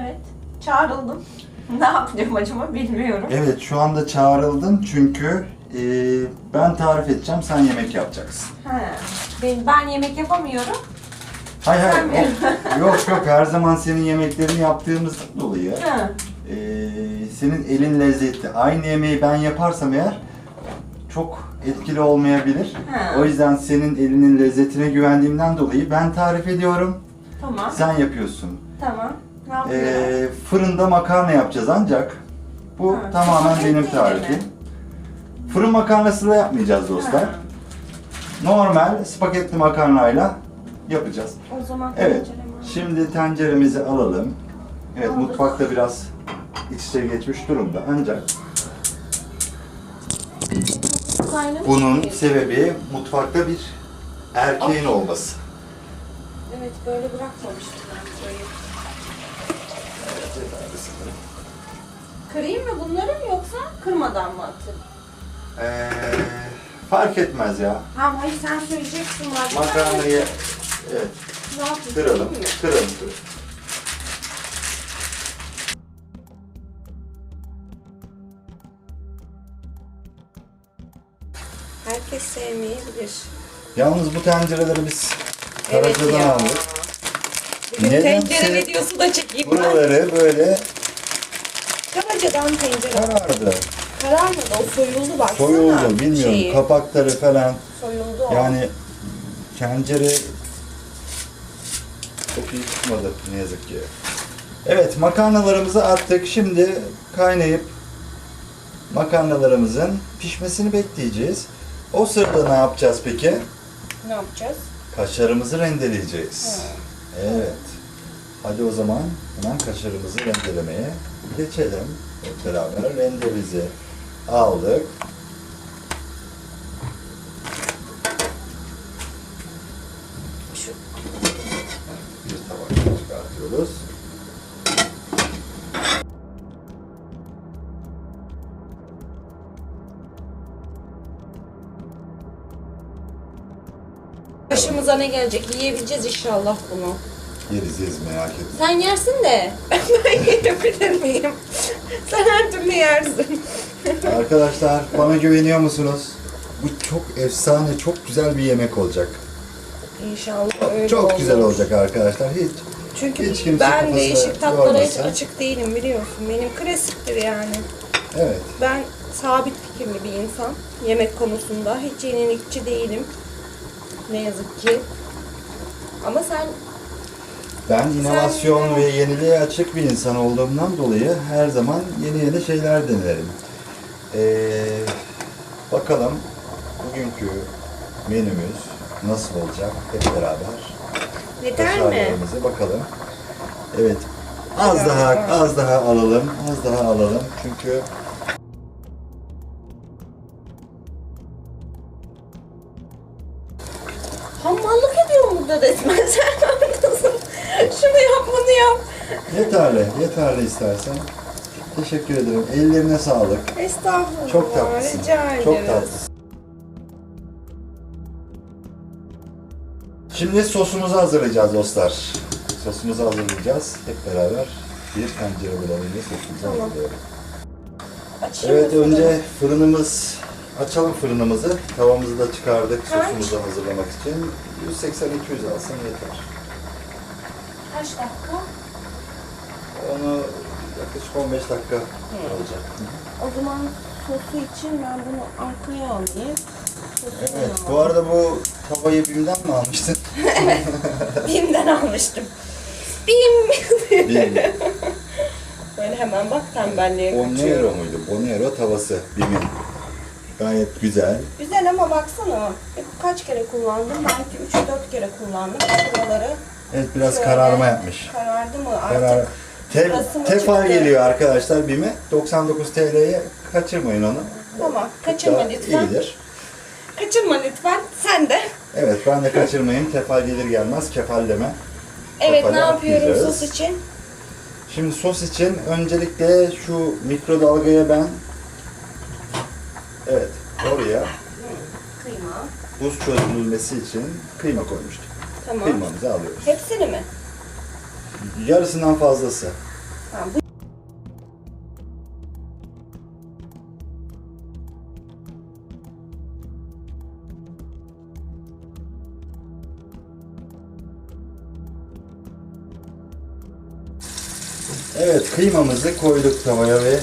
Evet. Çağrıldım. ne yapacağım acaba bilmiyorum. Evet şu anda çağrıldın çünkü e, ben tarif edeceğim sen yemek yapacaksın. Ha. Ben, ben yemek yapamıyorum. Hay hay. Sen mi? o- yok yok her zaman senin yemeklerini yaptığımızdan dolayı Ha. e, senin elin lezzetli. Aynı yemeği ben yaparsam eğer çok etkili olmayabilir. Ha. O yüzden senin elinin lezzetine güvendiğimden dolayı ben tarif ediyorum. Tamam. Sen yapıyorsun. Tamam. Ee, fırında makarna yapacağız ancak bu Ha, tamamen benim ile tarifim. mi? Fırın makarnası da yapmayacağız dostlar. Ha. Normal spagetti makarnayla yapacağız. O zaman Evet. tenceremi. Şimdi tenceremizi alalım. Evet Aldık. mutfakta biraz iç içe geçmiş durumda ancak Kaynamış bunun mıyım? sebebi mutfakta bir erkeğin olması. Evet böyle bırakmamıştım ben burayı. Yeterli sanırım. Kırayım mı bunları mı yoksa kırmadan mı atayım? Ee, fark etmez ya. Tamam hayır sen söyleyeceksin zaten. Makarnayı evet, Ne yapayım? kıralım, kırayım mı? kıralım, kıralım. Herkes sevmeyebilir. Yalnız bu tencereleri biz Evet Karaca'dan ya. aldık. Bugün tencere videosu da çekeyim ben. Buraları böyle Karaca'dan tencere. karardı. Kararmadı o soyuldu baksana. Soyuldu, bilmiyorum. Şeyi. Kapakları falan. Soyuldu o. Yani tencere çok iyi çıkmadı ne yazık ki. Evet makarnalarımızı attık. Şimdi kaynayıp makarnalarımızın pişmesini bekleyeceğiz. O sırada ne yapacağız peki? Ne yapacağız? Kaşarımızı rendeleyeceğiz. Evet. Hadi o zaman hemen kaşarımızı rendelemeye geçelim. Hep beraber rendemizi aldık. Başımıza ne gelecek? Yiyebileceğiz inşallah bunu. Yeriz yeriz merak etme. Sen yersin de ben yiyebilir miyim? Sen her türlü yersin. Arkadaşlar bana güveniyor musunuz? Bu çok efsane, çok güzel bir yemek olacak. İnşallah öyle çok olur. güzel olacak arkadaşlar. Hiç Çünkü Hiç kimse ben değişik tatlara hiç açık değilim biliyorsun. Benim klasiktir yani. evet. Ben sabit fikirli bir insan. Yemek konusunda hiç yenilikçi değilim. Ne yazık ki. Ama sen Ben inovasyon Sen- ve yeniliğe açık bir insan olduğumdan dolayı her zaman yeni yeni şeyler denerim. Ee, bakalım bugünkü menümüz nasıl olacak hep beraber. yeter mi? Bakalım. Evet. Az daha az daha alalım. Az daha alalım. Çünkü yeterli. Yeterli istersen. Teşekkür ederim. Ellerine sağlık. Estağfurullah. Çok tatlısın. Rica ederiz. Çok tatlısın. Şimdi sosumuzu hazırlayacağız dostlar. Sosumuzu hazırlayacağız. Hep beraber bir tencere bulalım ve sosumuzu Tamam. hazırlayalım. Açayım Evet fırını? önce fırınımız açalım fırınımızı. Tavamızı da çıkardık Kaç? sosumuzu hazırlamak için. 180-200 alsam yeter. Kaç dakika? Onu yaklaşık 15 dakika olacak. O zaman sosu için ben bunu arkaya alayım. Evet, bu arada bu tavayı BİM'den mi almıştın? Bim'den almıştım. Bim! BİM. Böyle hemen bak tembelliğe kaçıyorum. Bonero muydu? Bonero tavası BİM'in. Gayet güzel. Güzel ama baksana. Kaç kere kullandım? Belki 3-4 kere kullandım. Şuraları Evet biraz şöyle kararma yapmış. Karardı mı artık? Karar. Te, tefal çıktı? geliyor arkadaşlar BİM'e. 99 TL'ye kaçırmayın onu. Tamam. Kaçırma lütfen. iyidir. Kaçırma lütfen. Sen de. Evet ben de kaçırmayayım. Tefal gelir gelmez kefal deme. Evet Kafaya ne yapıyorum atlayacağız. sos için? Şimdi sos için öncelikle şu mikrodalgaya ben evet oraya Kıyma. buz çözülmesi için kıyma koymuştuk. Tamam. Kıymamızı alıyoruz. Hepsini mi? Yarısından fazlası. Ha, bu Evet kıymamızı koyduk tavaya ve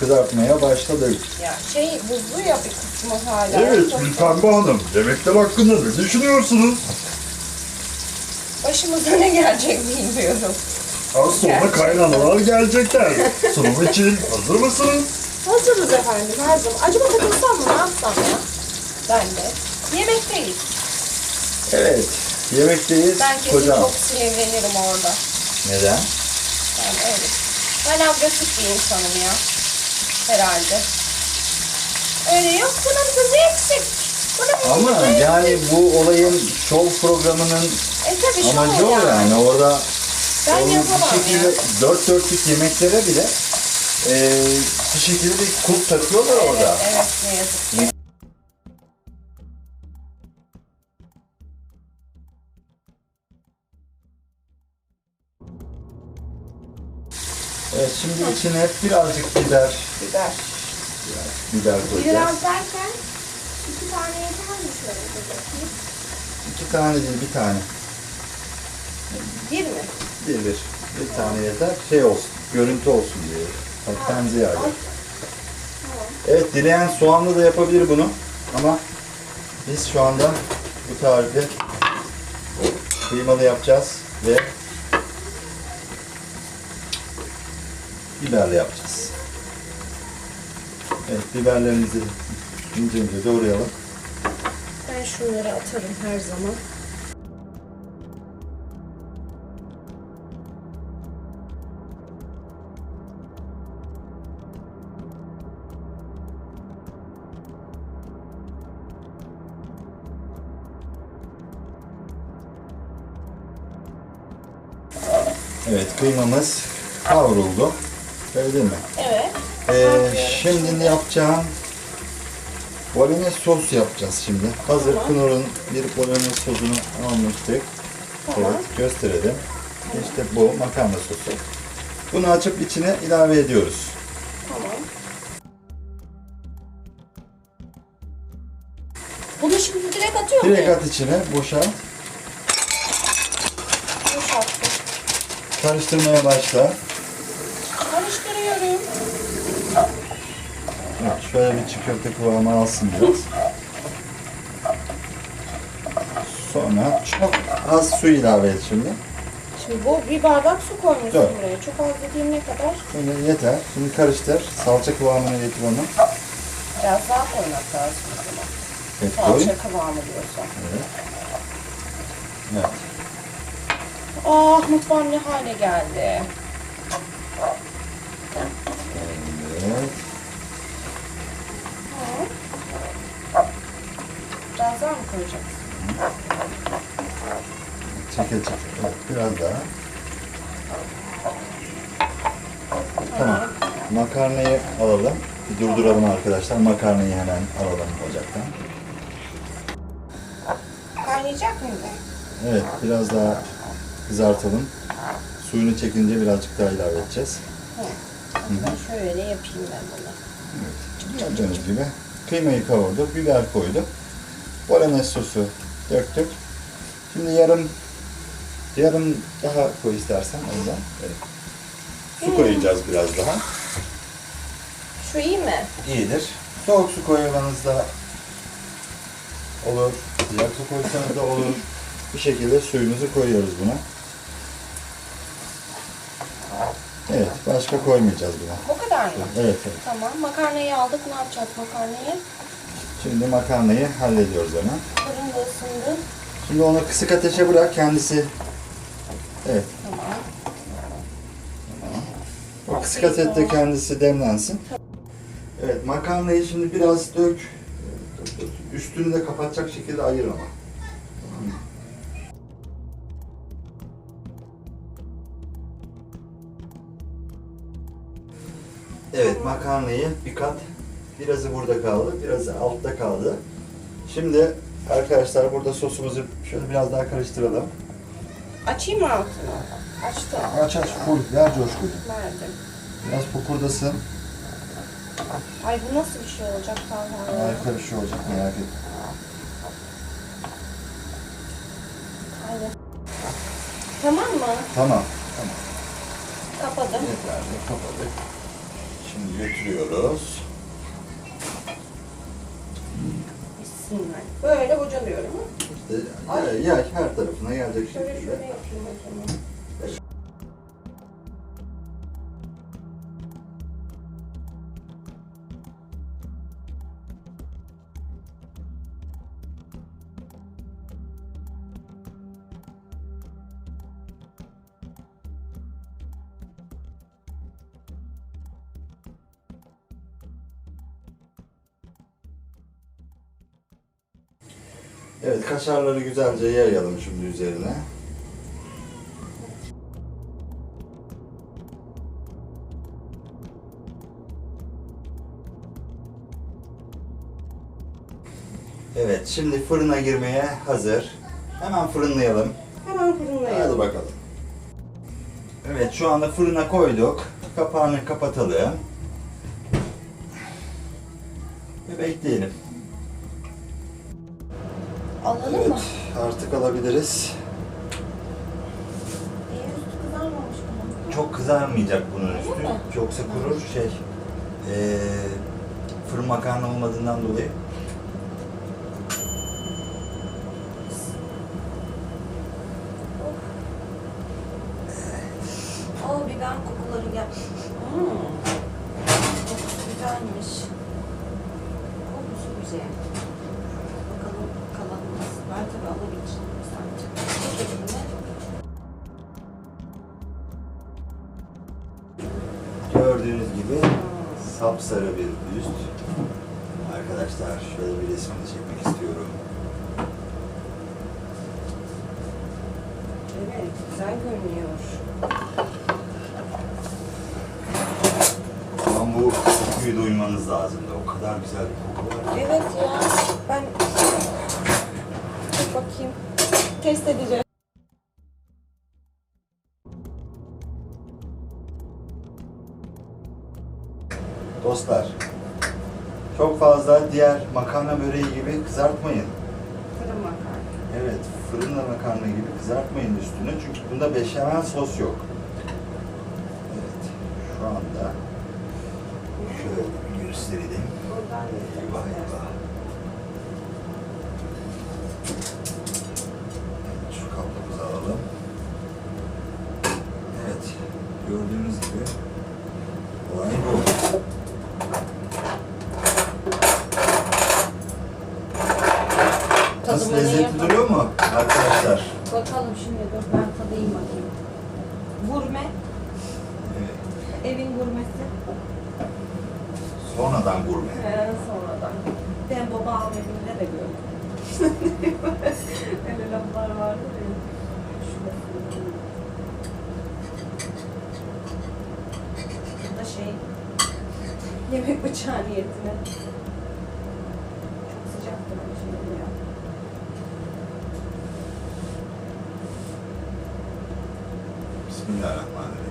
kızartmaya başladık. ya şey buzlu ya bir kısmı hala. Evet Çok- Gülpembe Hanım yemekler hakkında ne düşünüyorsunuz? Başımıza ne gelecek bilmiyorum. Az sonra kaynanalar gelecekler. Sunum için hazır mısınız? Hazırız efendim her zaman. Acaba katılsam mı ne yapsam ya? Ben de. Yemekteyiz. Evet yemekteyiz. Ben kesin Hocam. çok sinirlenirim orada. Neden? Yani öyle. Ben agresif bir insanım ya. Herhalde. Öyle yok bunun kızı eksik. Bunun Ama kızı eksik. yani bu olayın şov programının E tabii şu amacı o yani. Orada Ben yapamam bir şekilde ya. dört dörtlük yemeklere bile e, bir şekilde bir kulp takıyorlar orada. Evet, evet ne yazık ki. Evet şimdi içine birazcık biber, Biber. biber koyacağız. Biraz derken iki tane yeter mi şöyle? İki tane değil bir tane. Bir mi? Bir bir. Bir tane yeter. Şey olsun, görüntü olsun diye. Ziyade. Ay, Evet dileyen soğanlı da yapabilir bunu. Ama biz şu anda bu tarifi kıymalı yapacağız ve biberle yapacağız. Evet biberlerimizi ince ince doğrayalım. Ben şunları atarım her zaman. Evet kıymamız kavruldu. Öyle değil mi? Evet. Ee, şimdi yapacağım bolognese sos yapacağız şimdi. Hazır Tamam. Knorr'un bir bolognese sosunu almıştık. Tamam. Evet gösterelim. İşte bu makarna sosu. Bunu açıp içine ilave ediyoruz. Tamam. Bunu şimdi direkt atıyor muyum? Direkt at içine boşalt. Karıştırmaya başla. Karıştırıyorum. Evet, şöyle bir çiğ köfte kıvamı alsın biraz. Sonra çok az su ilave et şimdi. Şimdi bu bir bardak su koymuşsun Evet. buraya. Çok az dediğim ne kadar? Şimdi yeter. Şimdi karıştır. Salça kıvamına getir onu. Biraz daha koymak lazım o zaman. Evet, koy. Salça kıvamı diyorsan. Evet. Ah mutfağım ne hale geldi. Evet. Biraz daha mı koyacaksın? Çekil çekil. Evet, biraz daha. Tamam. Makarnayı alalım. Bir durduralım arkadaşlar. Makarnayı hemen alalım ocaktan. Kaynayacak mıydı? Evet, biraz daha kızartalım. Suyunu çekince birazcık daha ilave edeceğiz. Ben şöyle yapayım ben bunu. Gördüğünüz gibi kıymayı kavurduk, biber koyduk. Bolognese sosu döktük. Şimdi yarım yarım daha koy istersen ondan. Evet. Su koyacağız biraz daha. Şu iyi mi? İyidir. Soğuk su koymanız da olur. Sıcak su koysanız da olur. Bir şekilde suyumuzu koyuyoruz buna. Evet, başka koymayacağız buna. Bu kadar mı? Evet, evet. Tamam. Makarnayı aldık. Ne yapacağız makarnayı? Şimdi makarnayı hallediyoruz hemen. Fırın da ısındı. Şimdi onu kısık ateşe bırak kendisi. Evet. Tamam. O kısık ateşte kendisi demlensin. Evet makarnayı şimdi biraz dök. Üstünü de kapatacak şekilde ayır ama. Evet makarnayı bir kat birazı burada kaldı, birazı altta kaldı. Şimdi arkadaşlar burada sosumuzu şöyle biraz daha karıştıralım. Açayım mı altını? Açtım. Aç aç full ver coşkuyu. Verdim. Biraz fokurdasın. Ay bu nasıl bir şey olacak Talha ya? Harika bir şey olacak merak etme. Aynen. Tamam mı? Tamam. Tamam. Kapadım. Yeterli. Kapadık. Şimdi götürüyoruz. Bismillah. Böyle bocalıyorum. İşte yay, yay her tarafına gelecek Şöyle şekilde. şöyle yapayım o zaman. Kaşarları güzelce yayalım şimdi üzerine. Evet şimdi fırına girmeye hazır. Hemen fırınlayalım. Hemen fırınlayalım. Hadi bakalım. Evet şu anda fırına koyduk. Kapağını kapatalım. Ve bekleyelim. Alalım Evet mı? artık alabiliriz. Çok kızarmayacak bunun üstü. Çoksa kurur şey. eee fırın makarna olmadığından dolayı. Al biber kokuları gel. Hmm. Kokusu güzelmiş. Kokusu güzel. Bakalım kalan nasıl? Ben tabii alabileceğim sence. Bu şekilde. Gördüğünüz gibi sapsarı bir üst. Arkadaşlar şöyle bir resmini çekmek istiyorum. Evet, güzel görünüyor. Ama bu kokuyu duymanız lazımdı. O kadar güzel bir koku var. Evet ya, ben... Bakayım. Test edeceğim. Dostlar, çok fazla diğer makarna böreği gibi kızartmayın. Fırın makarna. Evet, fırınla makarna gibi kızartmayın üstünü çünkü bunda beşamel sos yok. Evet, şu anda şöyle. Buradan Eyvah eyvah. Evet, şu kaplımızı alalım. Evet, gördüğünüz gibi olay bu. Nasıl Tadımını lezzetli yapalım. duruyor mu arkadaşlar? Bakalım şimdi dur ben tadayım bakayım. Gurme, Evet, evin gurmesi. Sonradan gurme. He, sonradan. Ben babam evinde de gördüm. Öyle laflar vardı ya. Bu da şey, yemek bıçağı niyetine. Çok sıcaktı ben şimdi ya. Bismillahirrahmanirrahim.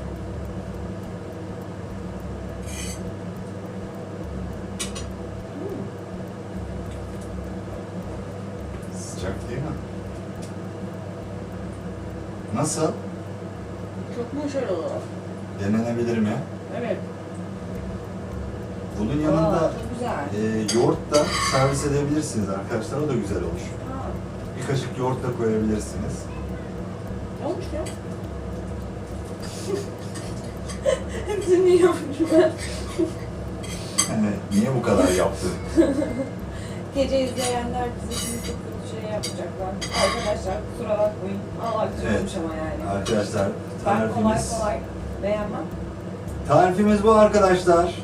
Hmm. Sıcak değil mi? Nasıl? Çok başarılı. Denenebilir mi? Evet. Bunun Aa, yanında çok güzel. e, yoğurt da servis edebilirsiniz arkadaşlar. O da güzel olur. Ha, Bir kaşık yoğurt da koyabilirsiniz. olmuş ya. Hepsini yapmışım ben. Hani niye bu kadar yaptın? Gece izleyenler bize şimdi çok kötü şey yapacaklar. Arkadaşlar kusura bakmayın. Allah güzel Evet. olmuş ama yani. Arkadaşlar Ben kolay tarifimiz, kolay beğenmem. tarifimiz bu arkadaşlar.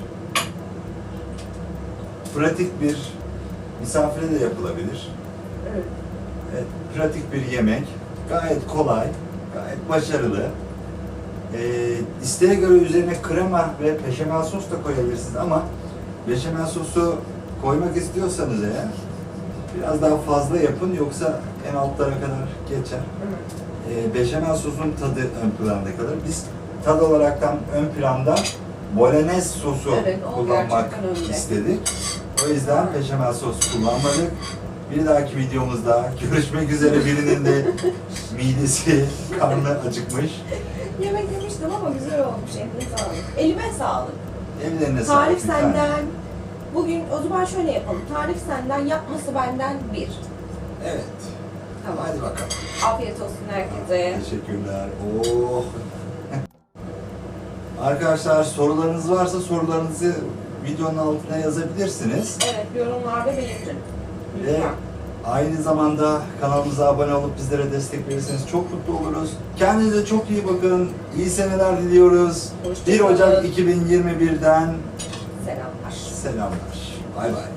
Pratik bir misafire de yapılabilir. Evet. Evet, pratik bir yemek. Gayet kolay, gayet başarılı. Ee, isteğe göre üzerine krema ve beşamel sos da koyabilirsiniz ama beşamel sosu koymak istiyorsanız eğer biraz daha fazla yapın yoksa en altlara kadar geçer. Evet. e, beşamel sosun tadı ön planda kalır. Biz tad olaraktan ön planda bolognese sosu Evet, kullanmak istedik. O yüzden beşamel sos kullanmadık. Bir dahaki videomuzda görüşmek üzere birinin de midesi, karnı acıkmış. Yemek yemiştim ama güzel olmuş. Eline sağlık. Elime sağlık. Evlerine sağlık. Tarif senden. Bugün o zaman şöyle yapalım. Tarif senden, yapması benden bir. Evet. Tamam. Hadi bakalım. Afiyet olsun herkese. Teşekkürler. Oh. Arkadaşlar sorularınız varsa sorularınızı videonun altına yazabilirsiniz. Evet, yorumlarda belirtin. Ve aynı zamanda kanalımıza abone olup bizlere destek verirseniz çok mutlu oluruz. Kendinize çok iyi bakın. İyi seneler diliyoruz. Hoşça 1 kalın. Ocak 2021'den Selamlar. Selamlar. Bay bay.